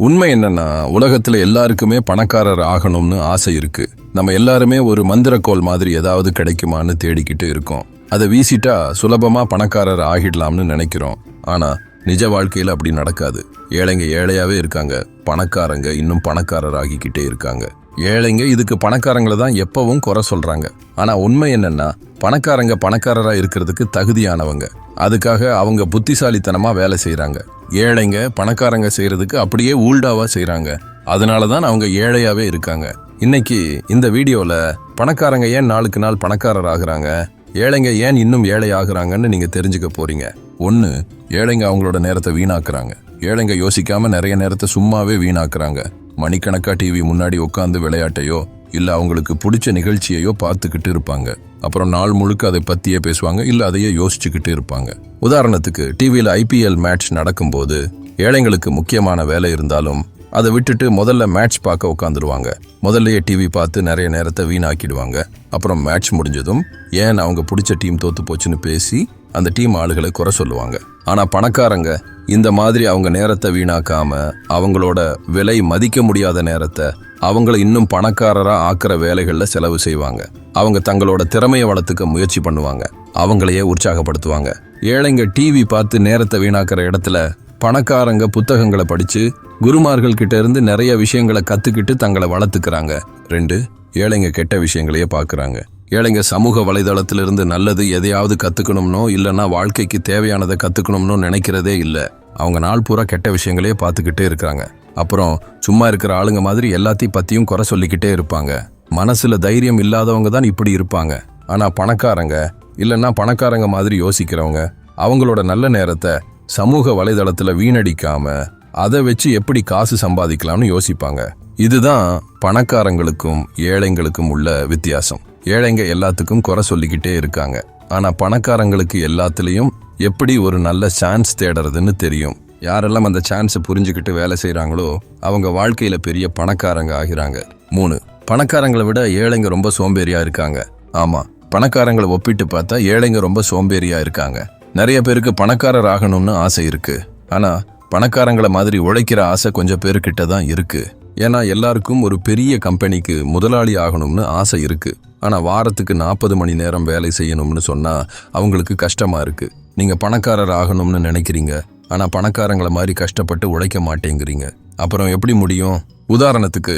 உண்மை என்னன்னா உலகத்துல எல்லாருக்குமே பணக்காரர் ஆகணும்னு ஆசை இருக்கு. நம்ம எல்லாருமே ஒரு மந்திரக்கோல் மாதிரி ஏதாவது கிடைக்குமான்னு தேடிக்கிட்டு இருக்கோம். அதை வீசிட்டா சுலபமா பணக்காரர் ஆகிடலாம்னு நினைக்கிறோம். ஆனா நிஜ வாழ்க்கையில அப்படி நடக்காது. ஏழைங்க ஏழையாவே இருக்காங்க. பணக்காரங்க இன்னும் பணக்காரர் ஆகிக்கிட்டே இருக்காங்க. ஏழைங்க இதுக்கு பணக்காரங்களை தான் எப்பவும் குறை சொல்றாங்க. ஆனா உண்மை என்னன்னா பணக்காரங்க பணக்காரரா இருக்கிறதுக்கு தகுதியானவங்க. அதுக்காக அவங்க புத்திசாலித்தனமா வேலை செய்கிறாங்க ஏழைங்க பணக்காரங்க செய்கிறதுக்கு அப்படியே ஊல்டாவாக செய்கிறாங்க அதனால தான் அவங்க ஏழையாகவே இருக்காங்க. இன்னைக்கு இந்த வீடியோவில் பணக்காரங்க ஏன் நாளுக்கு நாள் பணக்காரர் ஆகுறாங்க? ஏழைங்க ஏன் இன்னும் ஏழை ஆகுறாங்கன்னு நீங்கள் தெரிஞ்சுக்க போகிறீங்க ஒன்று ஏழைங்க அவங்களோட நேரத்தை வீணாக்குறாங்க. ஏழைங்க யோசிக்காமல் நிறைய நேரத்தை சும்மாவே வீணாக்குறாங்க. மணிக்கணக்காக டிவி முன்னாடி உட்காந்து விளையாட்டையோ இல்லை அவங்களுக்கு பிடிச்ச நிகழ்ச்சியையோ பார்த்துக்கிட்டு இருப்பாங்க. அப்புறம் நாள் முழுக்க அதை பற்றியே பேசுவாங்க இல்லை அதையே யோசிச்சுக்கிட்டு இருப்பாங்க. உதாரணத்துக்கு டிவியில் ஐபிஎல் மேட்ச் நடக்கும்போது ஏழைங்களுக்கு முக்கியமான வேலை இருந்தாலும் அதை விட்டுட்டு முதல்ல மேட்ச் பார்க்க உட்காந்துருவாங்க முதல்லயே டிவி பார்த்து நிறைய நேரத்தை வீணாக்கிடுவாங்க. அப்புறம் மேட்ச் முடிஞ்சதும் ஏன் அவங்க பிடிச்ச டீம் தோத்து போச்சுன்னு பேசி அந்த டீம் ஆளுகளை குறை சொல்லுவாங்க. ஆனா பணக்காரங்க இந்த மாதிரி அவங்க நேரத்தை வீணாக்காம அவங்களோட விலை மதிக்க முடியாத நேரத்தை அவங்கள இன்னும் பணக்காரரா ஆக்குற வேலைகளில் செலவு செய்வாங்க. அவங்க தங்களோட திறமையை வளர்த்துக்க முயற்சி பண்ணுவாங்க. அவங்களையே உற்சாகப்படுத்துவாங்க. ஏழைங்க டிவி பார்த்து நேரத்தை வீணாக்கிற இடத்துல பணக்காரங்க புத்தகங்களை படிச்சு குருமார்கள் கிட்ட இருந்து நிறைய விஷயங்களை கத்துக்கிட்டு தங்களை வளர்த்துக்கிறாங்க. ரெண்டு ஏழைங்க கெட்ட விஷயங்களையே பார்க்குறாங்க ஏழைங்க சமூக வலைதளத்திலிருந்து நல்லது எதையாவது கற்றுக்கணும்னோ இல்லைன்னா வாழ்க்கைக்கு தேவையானதை கற்றுக்கணும்னோ நினைக்கிறதே இல்லை. அவங்க நாள் பூரா கெட்ட விஷயங்களே பார்த்துக்கிட்டே இருக்கிறாங்க. அப்புறம் சும்மா இருக்கிற ஆளுங்க மாதிரி எல்லாத்தையும் பற்றியும் குறை சொல்லிக்கிட்டே இருப்பாங்க. மனசில் தைரியம் இல்லாதவங்க தான் இப்படி இருப்பாங்க. ஆனால் பணக்காரங்க இல்லைன்னா பணக்காரங்க மாதிரி யோசிக்கிறவங்க அவங்களோட நல்ல நேரத்தை சமூக வலைதளத்தில் வீணடிக்காமல் அதை வச்சு எப்படி காசு சம்பாதிக்கலாம்னு யோசிப்பாங்க. இதுதான் பணக்காரங்களுக்கும் ஏழைங்களுக்கும் உள்ள வித்தியாசம். ஏழைங்க எல்லாத்துக்கும் குறை சொல்லிக்கிட்டே இருக்காங்க. ஆனா பணக்காரங்களுக்கு எல்லாத்துலேயும் எப்படி ஒரு நல்ல சான்ஸ் தேடுறதுன்னு தெரியும். யாரெல்லாம் அந்த சான்ஸை புரிஞ்சுக்கிட்டு வேலை செய்கிறாங்களோ அவங்க வாழ்க்கையில பெரிய பணக்காரங்க ஆகிறாங்க. மூணு பணக்காரங்களை விட ஏழைங்க ரொம்ப சோம்பேறியா இருக்காங்க. ஆமா பணக்காரங்களை ஒப்பிட்டு பார்த்தா ஏழைங்க ரொம்ப சோம்பேறியா இருக்காங்க. நிறைய பேருக்கு பணக்காரர் ஆகணும்னு ஆசை இருக்கு. ஆனா பணக்காரங்களை மாதிரி உழைக்கிற ஆசை கொஞ்சம் பேர்கிட்ட தான் இருக்குது ஏன்னா எல்லாருக்கும் ஒரு பெரிய கம்பெனிக்கு முதலாளி ஆகணும்னு ஆசை இருக்கு. ஆனால் வாரத்துக்கு நாற்பது மணி நேரம் வேலை செய்யணும்னு சொன்னால் அவங்களுக்கு கஷ்டமாக இருக்கு. நீங்கள் பணக்காரர் ஆகணும்னு நினைக்கிறீங்க. ஆனால் பணக்காரங்களை மாதிரி கஷ்டப்பட்டு உழைக்க மாட்டேங்கிறீங்க. அப்புறம் எப்படி முடியும்? உதாரணத்துக்கு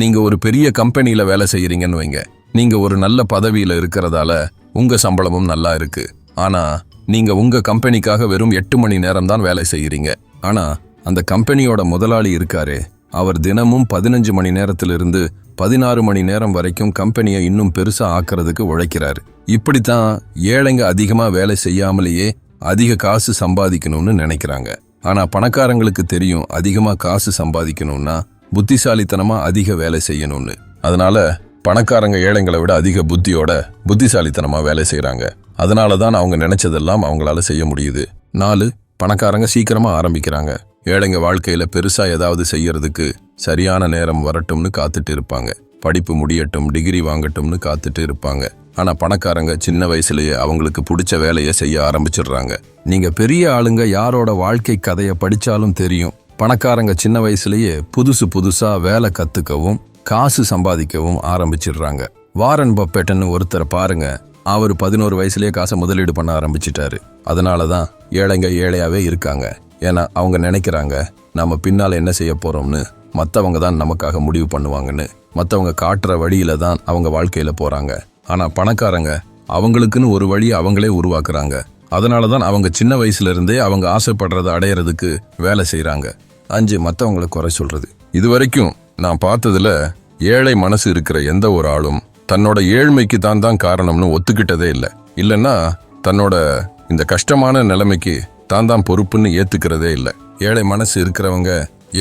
நீங்கள் ஒரு பெரிய கம்பெனியில் வேலை செய்கிறீங்கன்னு வைங்க. நீங்கள் ஒரு நல்ல பதவியில் இருக்கிறதால உங்கள் சம்பளமும் நல்லா இருக்கு. ஆனால் நீங்கள் உங்கள் கம்பெனிக்காக வெறும் எட்டு மணி நேரம் தான் வேலை செய்கிறீங்க ஆனால் அந்த கம்பெனியோட முதலாளி இருக்காரே அவர் தினமும் பதினஞ்சு மணி நேரத்திலிருந்து பதினாறு மணி நேரம் வரைக்கும் கம்பெனியை இன்னும் பெருசா ஆக்குறதுக்கு உழைக்கிறாரு. இப்படித்தான் ஏழைங்க அதிகமா வேலை செய்யாமலேயே அதிக காசு சம்பாதிக்கணும்னு நினைக்கிறாங்க. ஆனா பணக்காரங்களுக்கு தெரியும் அதிகமா காசு சம்பாதிக்கணும்னா புத்திசாலித்தனமா அதிக வேலை செய்யணும்னு. அதனால பணக்காரங்க ஏழைங்களை விட அதிக புத்தியோட புத்திசாலித்தனமா வேலை செய்யறாங்க அதனால தான் அவங்க நினைச்சதெல்லாம் அவங்களால செய்ய முடியுது. நாலு பணக்காரங்க சீக்கிரமா ஆரம்பிக்கிறாங்க. ஏழைங்க வாழ்க்கையில பெருசா ஏதாவது செய்யறதுக்கு சரியான நேரம் வரட்டும்னு காத்துட்டு இருப்பாங்க. படிப்பு முடியட்டும் டிகிரி வாங்கட்டும்னு காத்துட்டு இருப்பாங்க. ஆனா பணக்காரங்க சின்ன வயசுலயே அவங்களுக்கு பிடிச்ச வேலையை செய்ய ஆரம்பிச்சிடுறாங்க. நீங்க பெரிய ஆளுங்க யாரோட வாழ்க்கை கதையை படிச்சாலும் தெரியும். பணக்காரங்க சின்ன வயசுலயே புதுசு புதுசா வேலை கத்துக்கவும் காசு சம்பாதிக்கவும் ஆரம்பிச்சிடுறாங்க. வாரன் பப்பெட்டன் ஒருத்தரை பாருங்க அவர் பதினோரு வயசுலயே காசை முதலீடு பண்ண ஆரம்பிச்சிட்டாரு. அதனால தான் ஏழைங்க ஏழையாவே இருக்காங்க. ஏன்னா அவங்க நினைக்கிறாங்க நம்ம பின்னால் என்ன செய்ய போகிறோம்னு மற்றவங்க தான் நமக்காக முடிவு பண்ணுவாங்கன்னு. மற்றவங்க காட்டுற வழியில் தான் அவங்க வாழ்க்கையில் போகிறாங்க ஆனால் பணக்காரங்க அவங்களுக்குன்னு ஒரு வழி அவங்களே உருவாக்குறாங்க. அதனால தான் அவங்க சின்ன வயசுலேருந்தே அவங்க ஆசைப்படுறதை அடையிறதுக்கு வேலை செய்கிறாங்க அஞ்சு மற்றவங்களை குறை சொல்கிறது இது வரைக்கும் நான் பார்த்ததுல ஏழை மனசு இருக்கிற எந்த ஒரு ஆளும் தன்னோட ஏழ்மைக்கு தான் தான் காரணம்னு ஒத்துக்கிட்டதே இல்லை. இல்லைன்னா தன்னோட இந்த கஷ்டமான நிலைமைக்கு தான் தான் பொறுப்புன்னு ஏற்றுக்கிறதே இல்லை. ஏழை மனசு இருக்கிறவங்க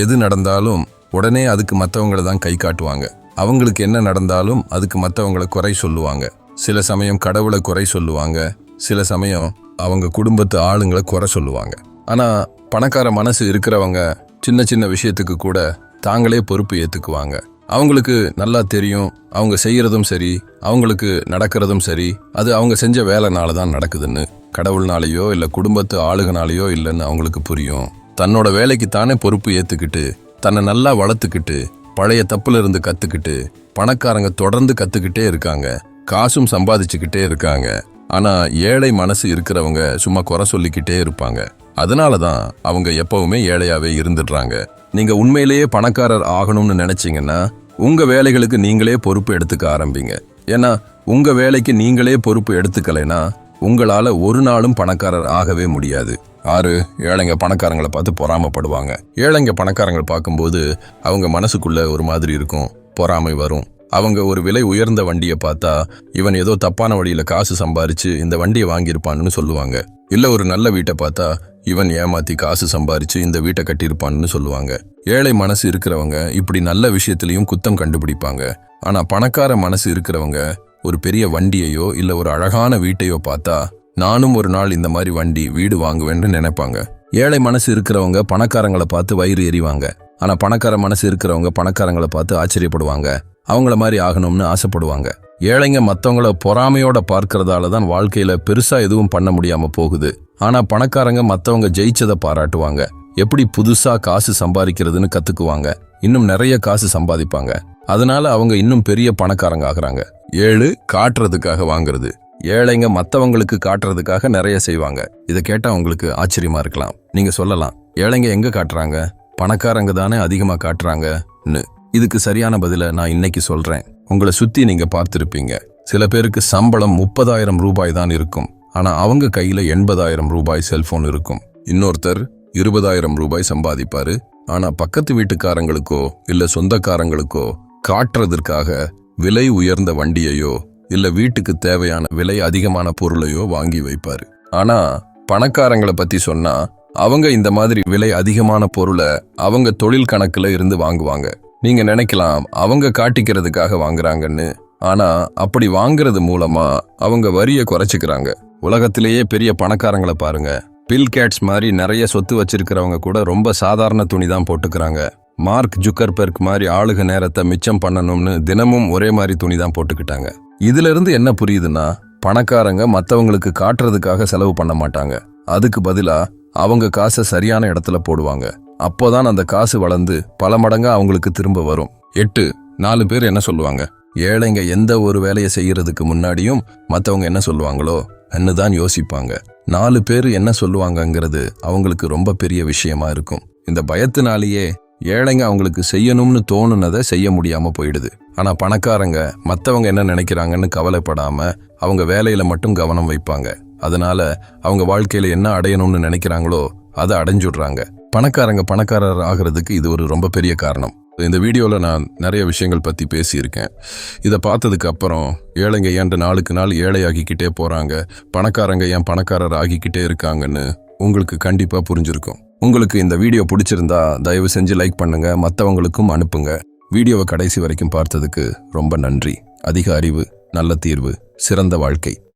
எது நடந்தாலும் உடனே அதுக்கு மற்றவங்கள தான் கை காட்டுவாங்க. அவங்களுக்கு என்ன நடந்தாலும் அதுக்கு மற்றவங்கள குறை சொல்லுவாங்க. சில சமயம் கடவுளை குறை சொல்லுவாங்க. சில சமயம் அவங்க குடும்பத்து ஆளுங்களை குறை சொல்லுவாங்க. ஆனால் பணக்கார மனசு இருக்கிறவங்க சின்ன சின்ன விஷயத்துக்கு கூட தாங்களே பொறுப்பு ஏற்றுக்குவாங்க அவங்களுக்கு நல்லா தெரியும் அவங்க செய்கிறதும் சரி அவங்களுக்கு நடக்கிறதும் சரி அது அவங்க செஞ்ச வேலைனால தான் நடக்குதுன்னு கடவுள்னாலேயோ இல்லை குடும்பத்து ஆளுகனாலேயோ இல்லைன்னு அவங்களுக்கு புரியும். தன்னோட வேலைக்கு தானே பொறுப்பு ஏற்றுக்கிட்டு தன்னை நல்லா வளர்த்துக்கிட்டு பழைய தப்புல இருந்து கத்துக்கிட்டு பணக்காரங்க தொடர்ந்து கத்துக்கிட்டே இருக்காங்க. காசும் சம்பாதிச்சுக்கிட்டே இருக்காங்க. ஆனா ஏழை மனசு இருக்கிறவங்க சும்மா குறை சொல்லிக்கிட்டே இருப்பாங்க. அதனால தான் அவங்க எப்பவுமே ஏழையாவே இருந்துடுறாங்க. நீங்க உண்மையிலேயே பணக்காரர் ஆகணும்னு நினைச்சீங்கன்னா உங்க வேலைகளுக்கு நீங்களே பொறுப்பு எடுத்துக்க ஆரம்பிங்க. ஏன்னா உங்க வேலைக்கு நீங்களே பொறுப்பு எடுத்துக்கலைன்னா உங்களால் ஒரு நாளும் பணக்காரர் ஆகவே முடியாது. ஆறு ஏழைங்க பணக்காரங்களை பார்த்து பொறாமைப்படுவாங்க. ஏழைங்க பணக்காரங்களை பார்க்கும்போது அவங்க மனசுக்குள்ள ஒரு மாதிரி இருக்கும் பொறாமை வரும். அவங்க ஒரு விலை உயர்ந்த வண்டியை பார்த்தா இவன் ஏதோ தப்பான வழியில காசு சம்பாரிச்சு இந்த வண்டியை வாங்கியிருப்பான்னு சொல்லுவாங்க. இல்ல ஒரு நல்ல வீட்டை பார்த்தா இவன் ஏமாத்தி காசு சம்பாரிச்சு இந்த வீட்டை கட்டியிருப்பான்னு சொல்லுவாங்க. ஏழை மனசு இருக்கிறவங்க இப்படி நல்ல விஷயத்திலையும் குத்தம் கண்டுபிடிப்பாங்க. ஆனா பணக்கார மனசு இருக்கிறவங்க ஒரு பெரிய வண்டியையோ இல்ல ஒரு அழகான வீட்டையோ பார்த்தா நானும் ஒரு நாள் இந்த மாதிரி வண்டி வீடு வாங்குவேன்னு நினைப்பாங்க. ஏழை மனசு இருக்கிறவங்க பணக்காரங்களை பார்த்து வயிறு எறிவாங்க ஆனா பணக்கார மனசு இருக்கிறவங்க பணக்காரங்களை பார்த்து ஆச்சரியப்படுவாங்க. அவங்கள மாதிரி ஆகணும்னு ஆசைப்படுவாங்க. ஏழைங்க மத்தவங்கள பொறாமையோட பார்க்கறதால தான் வாழ்க்கையில பெருசா எதுவும் பண்ண முடியாம போகுது. ஆனா பணக்காரங்க மத்தவங்க ஜெயிச்சதை பாராட்டுவாங்க. எப்படி புதுசா காசு சம்பாதிக்கிறதுன்னு கத்துக்குவாங்க. இன்னும் நிறைய காசு சம்பாதிப்பாங்க. அதனால அவங்க இன்னும் பெரிய பணக்காரங்க ஆகுறாங்க. ஏழு காட்டுறதுக்காக வாங்குறது. ஏழைங்க மற்றவங்களுக்கு காட்டுறதுக்காக நிறைய செய்வாங்க. இதை கேட்டால் உங்களுக்கு ஆச்சரியமா இருக்கலாம். நீங்க சொல்லலாம் ஏழைங்க எங்க காட்டுறாங்க? பணக்காரங்க தானே அதிகமாக காட்டுறாங்கன்னு. இதுக்கு சரியான பதில நான் இன்னைக்கு சொல்றேன். உங்களை சுத்தி நீங்க பார்த்துருப்பீங்க. சில பேருக்கு சம்பளம் முப்பதாயிரம் ரூபாய் தான் இருக்கும். ஆனா அவங்க கையில எண்பதாயிரம் ரூபாய் செல்போன் இருக்கும். இன்னொருத்தர் இருபதாயிரம் ரூபாய் சம்பாதிப்பாரு. ஆனா பக்கத்து வீட்டுக்காரங்களுக்கோ இல்ல சொந்தக்காரங்களுக்கோ காட்டுறதற்காக விலை உயர்ந்த வண்டியையோ இல்ல வீட்டுக்கு தேவையான விலை அதிகமான பொருளையோ வாங்கி வைப்பாரு. ஆனா பணக்காரங்களை பத்தி சொன்னா அவங்க இந்த மாதிரி விலை அதிகமான பொருளை அவங்க தொழில் கணக்குல இருந்து வாங்குவாங்க. நீங்க நினைக்கலாம் அவங்க காட்டிக்கிறதுக்காக வாங்குறாங்கன்னு. ஆனா அப்படி வாங்குறது மூலமா அவங்க வரியை குறைச்சிக்கிறாங்க. உலகத்திலேயே பெரிய பணக்காரங்களை பாருங்க. பில் கேட்ஸ் மாதிரி நிறைய சொத்து வச்சிருக்கிறவங்க கூட ரொம்ப சாதாரண துணி தான் போட்டுக்கிறாங்க. மார்க் ஜுக்கர்பெர்க் மாதிரி ஆளுக நேரத்தை மிச்சம் பண்ணணும்னு தினமும் ஒரே மாதிரி துணி தான் போட்டுக்கிட்டாங்க. இதுல இருந்து என்ன புரியுதுன்னா பணக்காரங்க மற்றவங்களுக்கு காட்டுறதுக்காக செலவு பண்ண மாட்டாங்க. அதுக்கு பதிலா அவங்க காசை சரியான இடத்துல போடுவாங்க. அப்போதான் அந்த காசு வளர்ந்து பல மடங்கா அவங்களுக்கு திரும்ப வரும். எட்டு நாலு பேர் என்ன சொல்லுவாங்க? ஏழைங்க எந்த ஒரு வேலையை செய்யறதுக்கு முன்னாடியும் மற்றவங்க என்ன சொல்லுவாங்களோ தான் யோசிப்பாங்க. நாலு பேர் என்ன சொல்லுவாங்கங்கிறது அவங்களுக்கு ரொம்ப பெரிய விஷயமா இருக்கும். இந்த பயத்தினாலேயே ஏழைங்க அவங்களுக்கு செய்யணும்னு தோணுனதை செய்ய முடியாமல் போயிடுது. ஆனால் பணக்காரங்க மற்றவங்க என்ன நினைக்கிறாங்கன்னு கவலைப்படாமல் அவங்க வேலையில் மட்டும் கவனம் வைப்பாங்க. அதனால அவங்க வாழ்க்கையில் என்ன அடையணும்னு நினைக்கிறாங்களோ அதை அடைஞ்சுடுறாங்க. பணக்காரங்க பணக்காரர் ஆகிறதுக்கு இது ஒரு ரொம்ப பெரிய காரணம். இந்த வீடியோவில் நான் நிறைய விஷயங்கள் பற்றி பேசியிருக்கேன். இதை பார்த்ததுக்கு அப்புறம் ஏழைங்க ஏன்ட்டு நாளுக்கு நாள் ஏழையாகிக்கிட்டே போகிறாங்க பணக்காரங்க ஏன் பணக்காரர் ஆகிக்கிட்டே இருக்காங்கன்னு உங்களுக்கு கண்டிப்பாக புரிஞ்சிருக்கும். உங்களுக்கு இந்த வீடியோ பிடிச்சிருந்தா தயவு செஞ்சு லைக் பண்ணுங்க மற்றவங்களுக்கும் அனுப்புங்க. வீடியோவை கடைசி வரைக்கும் பார்த்ததுக்கு ரொம்ப நன்றி. அதிக அறிவு நல்ல தீர்வு சிறந்த வாழ்க்கை.